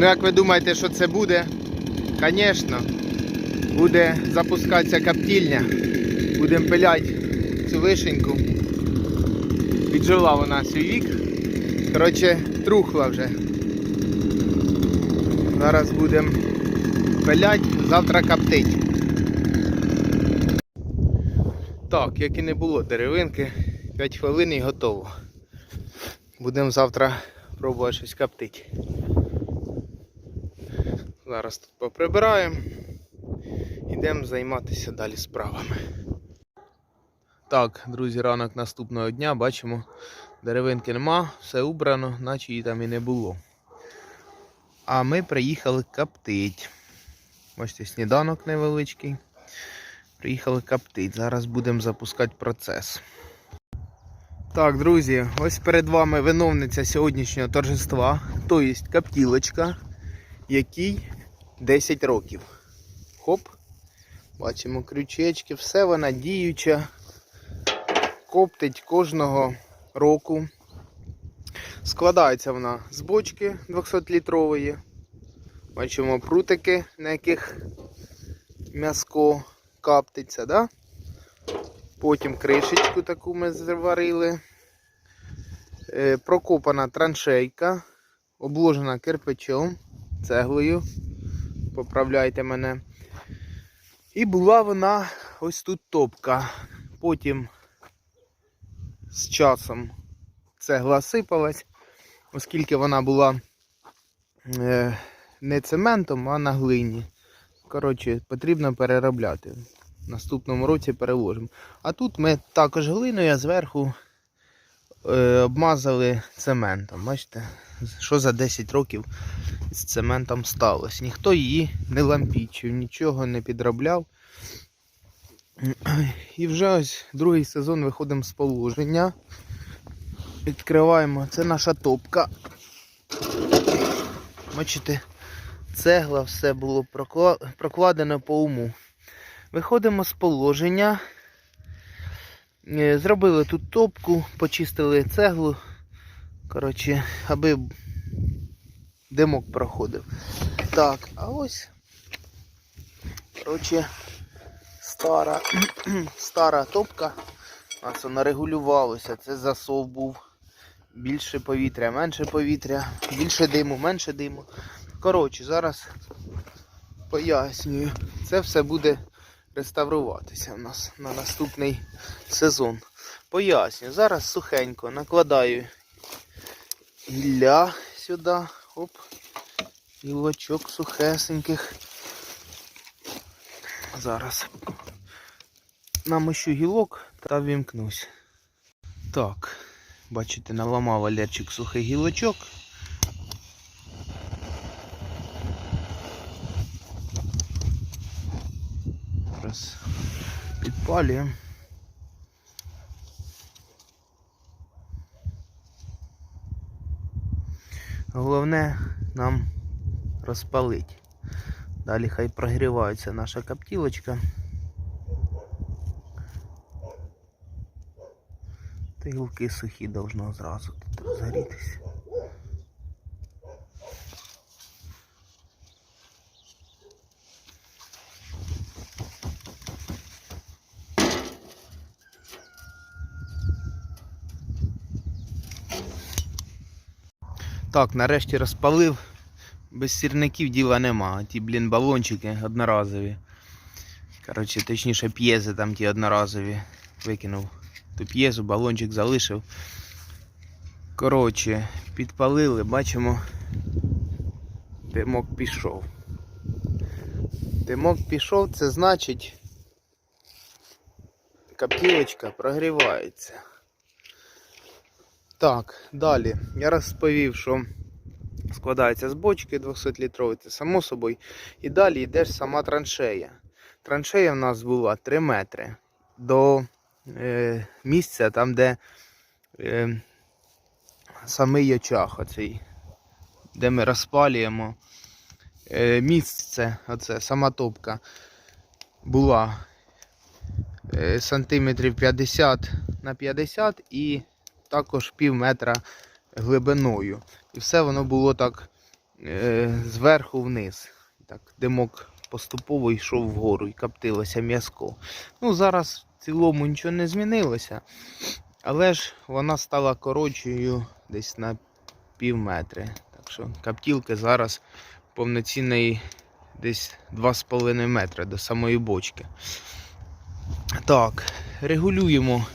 Ну, як ви думаєте, що це буде? Звісно, буде запускатися коптільня. Будемо пиляти цю вишеньку. Піджила вона свій вік. Коротше, трухла вже. Зараз будемо пилять, завтра коптить. Так, як і не було деревинки, 5 хвилин і готово. Будемо завтра пробувати щось коптити. Зараз тут поприбираємо. Йдемо займатися далі справами. Так, друзі, ранок наступного дня бачимо, деревинки нема, все убрано, наче її там і не було. А ми приїхали коптить. Бачите, сніданок невеличкий. Приїхали коптить. Зараз будемо запускати процес. Так, друзі, ось перед вами виновниця сьогоднішнього торжества, то є коптілочка, якій 10 років. Хоп. Бачимо крючечки, все вона діюча, коптить кожного року. Складається вона з бочки 200-літрової. Бачимо прутики, на яких м'яско каптиться, да? Потім кришечку таку ми зварили. Е, прокопана траншейка, обложена кирпичом, цеглою. Поправляйте мене. І була вона ось тут топка. Потім з часом цегла сипалась, оскільки вона була е, не цементом, а на глині. Коротше, потрібно переробляти. В наступному році переложимо. А тут ми також глиною, а зверху обмазали цементом. Бачите, що за 10 років з цементом сталося. Ніхто її не лампічив, нічого не підробляв. І вже ось другий сезон виходимо з положення. Відкриваємо. Це наша топка. Бачите, цегла, все було прокла- прокладено по уму. Виходимо з положення. Е, Зробили тут топку, почистили цеглу. Коротше, аби димок проходив. Так, а ось. Коротше, стара, стара топка. Нас вона регулювалася. Це засов був. Більше повітря, менше повітря, більше диму, менше диму. Коротше, зараз пояснюю. Це все буде реставруватися у нас на наступний сезон. Пояснюю. Зараз сухенько накладаю гілля сюди. Оп. Гілочок сухесеньких. Зараз намощу гілок та вімкнусь. Так, бачите, наламав Валерчик сухий гілочок. Зараз підпалюємо. Головне нам розпалити. Далі хай прогрівається наша коптілочка. Та гілки сухі должно зразу тут розгорітися. Так, нарешті розпалив. Без сірників діла нема. Ті, блін, балончики одноразові. Коротше, точніше п'єзи там ті одноразові. Викинув ту п'єзу, балончик залишив. Коротше, підпалили, бачимо, димок пішов. Димок пішов, це значить каптілочка прогрівається. Так, далі. Я розповів, що складається з бочки 200-літрової, це само собою. І далі йде ж сама траншея. Траншея в нас була 3 метри до е, місця, там, де е, самий очаг, оцей, де ми розпалюємо. Е, місце, оце, сама топка, була е, сантиметрів 50 на 50 і також пів метра глибиною. І все воно було так е, зверху вниз. Так, димок поступово йшов вгору і коптилося м'язко. Ну, зараз в цілому нічого не змінилося, але ж вона стала коротшою десь на пів метри. Так що коптілки зараз повноцінної десь 2,5 метри до самої бочки. Так, регулюємо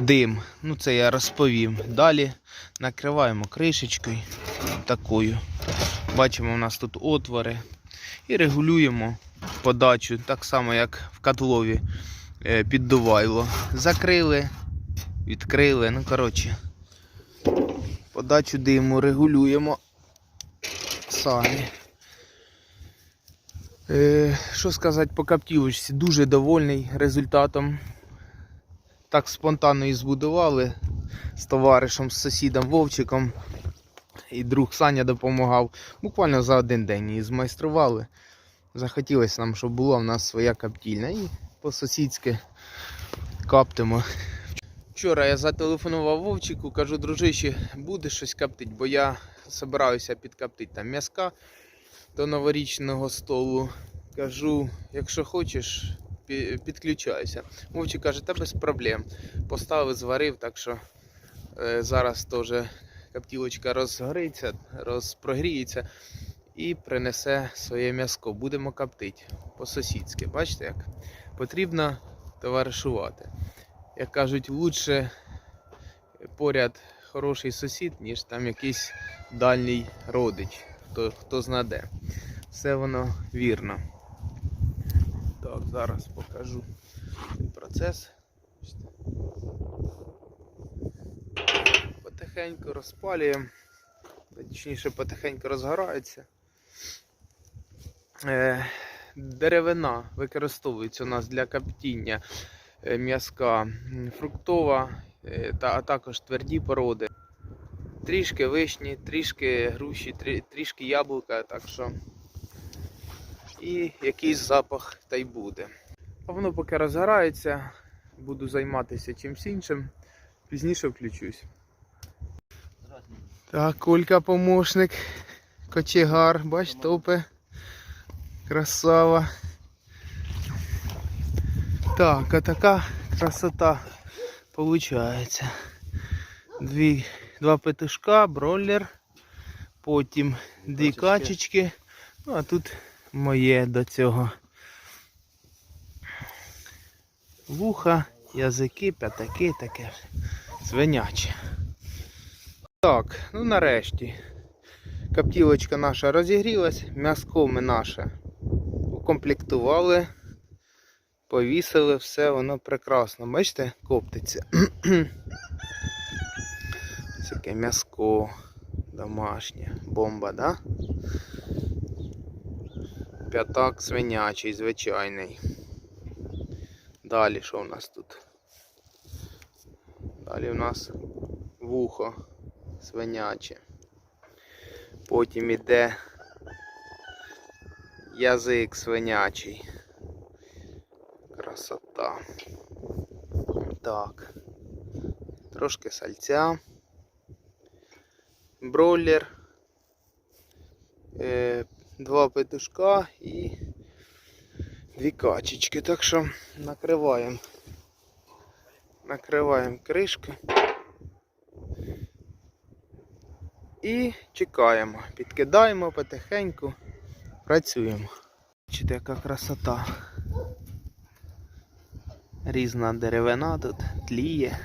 дим. Ну, це я розповім. Далі накриваємо кришечкою такою. Бачимо, у нас тут отвори. І регулюємо подачу, так само, як в котлові е, піддувайло. Закрили, відкрили. Ну, коротше, подачу диму регулюємо самі. Е, що сказати по каптівочці? Дуже довольний результатом. Так спонтанно і збудували з товаришем, з сусідом Вовчиком. І друг Саня допомагав. Буквально за один день її змайстрували. Захотілося нам, щоб була в нас своя каптільня. І по-сусідськи каптимо. Вчора я зателефонував Вовчику, кажу, дружище, буде щось коптить, бо я збираюся підкоптити там м'язка до новорічного столу. Кажу, якщо хочеш, пі- підключайся. Каже, та без проблем. Поставив, зварив, так що е, зараз теж коптілочка розгориться, розпрогріється і принесе своє м'язко. Будемо коптити по-сусідськи. Бачите як? Потрібно товаришувати. Як кажуть, лучше поряд хороший сусід, ніж там якийсь дальній родич, хто, хто знаде. Все воно вірно. Так, зараз покажу цей процес. Потихеньку розпалюємо, точніше потихеньку розгорається. Е, деревина використовується у нас для коптіння е, м'язка фруктова, е, а також тверді породи. Трішки вишні, трішки груші, трішки яблука, так що і якийсь запах та й буде. А воно поки розгорається, буду займатися чимсь іншим, пізніше включусь. Так, Колька помощник, кочегар, бач, топе. Красава. Так, а така красота получається. Дві, два петушка, бройлер, потім дві качечки. Ну, а тут моє до цього. Вуха, язики, п'ятаки таке. Свиняче. Так, ну нарешті. Коптілочка наша розігрілась, м'яско ми наше укомплектували, повісили, все, воно прекрасно. Бачите, коптиться. Таке м'яско домашнє, бомба, да? П'ятак свинячий, звичайний. Далі що у нас тут? Далі у нас вухо свиняче. Потім іде язик свинячий. Красота. Так. Трошки сальця. Бройлер. Два петушка і дві качечки. Так що накриваємо. Накриваємо кришки. І чекаємо. Підкидаємо потихеньку. Працюємо. Бачите, яка красота. Різна деревина тут тліє.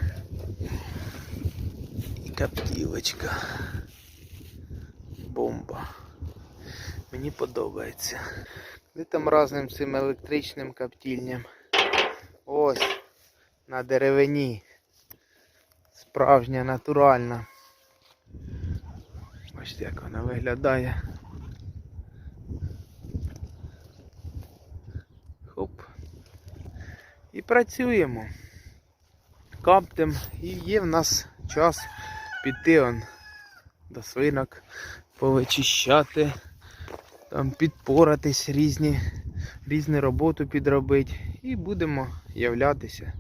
І каптівочка. Бомба. Мені подобається. Де там разним цим електричним коптільням. Ось. На деревині. Справжня, натуральна. Бачите, як вона виглядає. Хоп. І працюємо. Каптем. І є в нас час піти он до свинок, повичищати, там підпоратись різні, різні роботу підробити. І будемо являтися,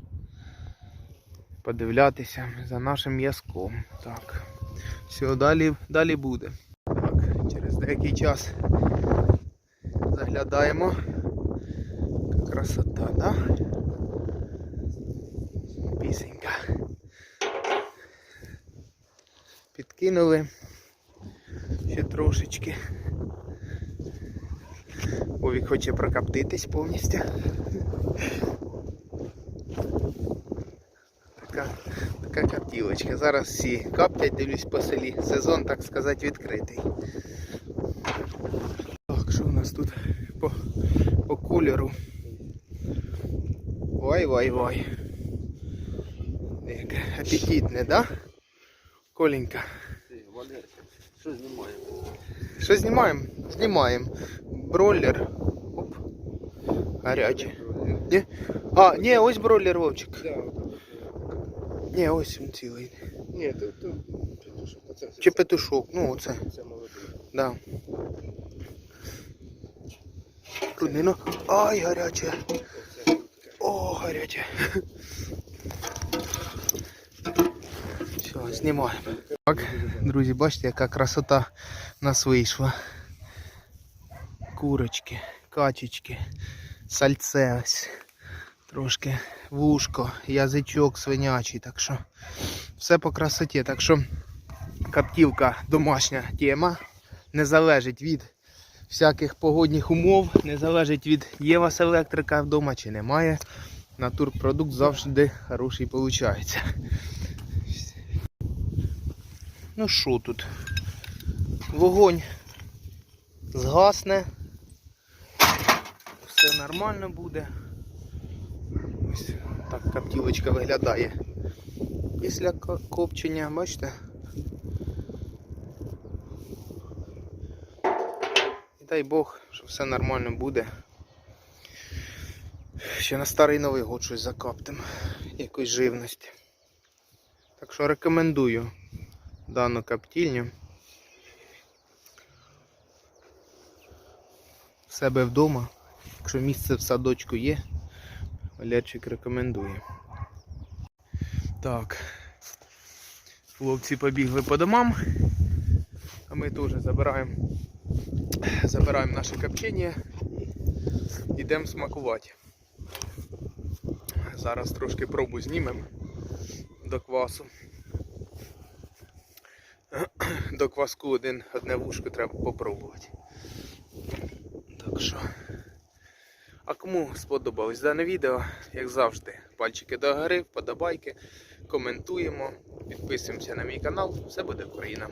подивлятися за нашим м'язком. Так. Все, далі, далі буде. Так, який час заглядаємо. Красота, да? Пісенька. Підкинули ще трошечки. Овік хоче прокоптитись повністю. Така, така коптілочка. Зараз всі каптять, дивлюсь по селі. Сезон, так сказати, відкритий. Так, що у нас тут по, по кольору? Яке апетитне, да? Коленька. Що знімаємо? Що знімаємо? Знімаємо. Бройлер. Оп. Гарячий. Ні? А, ні, ось бройлер Вовчик. Ні, ось він цілий. Ні, то, то, петушок, оце, це, Чи петушок, ну оце. це молодий. Да. Труднино. Ай, гаряче. Оце О, гаряче. Все, знімаємо. Так, друзі, бачите, яка красота в нас вийшла. Курочки, качечки, сальце ось. Трошки вушко, язичок свинячий, так що все по красоті. Так що коптілка домашня тема. Не залежить від всяких погодних умов, не залежить від є вас електрика вдома чи немає. Натурпродукт завжди хороший виходить. Ну що тут? Вогонь згасне. Все нормально буде. Ось так коптілочка виглядає. Після копчення, бачите? І дай Бог, що все нормально буде. Ще на старий новий год щось закоптим. Якусь живність. Так що рекомендую дану коптільню. В себе вдома. Якщо місце в садочку є, Валерчик рекомендує. Так. Хлопці побігли по домам. А ми теж забираємо забираємо наше копчення йдемо смакувати. Зараз трошки пробу знімемо до квасу. До кваску один, одне вушко треба попробувати. Так що. А кому сподобалось дане відео, як завжди, пальчики до гори, вподобайки, коментуємо, підписуємося на мій канал. Все буде Україна.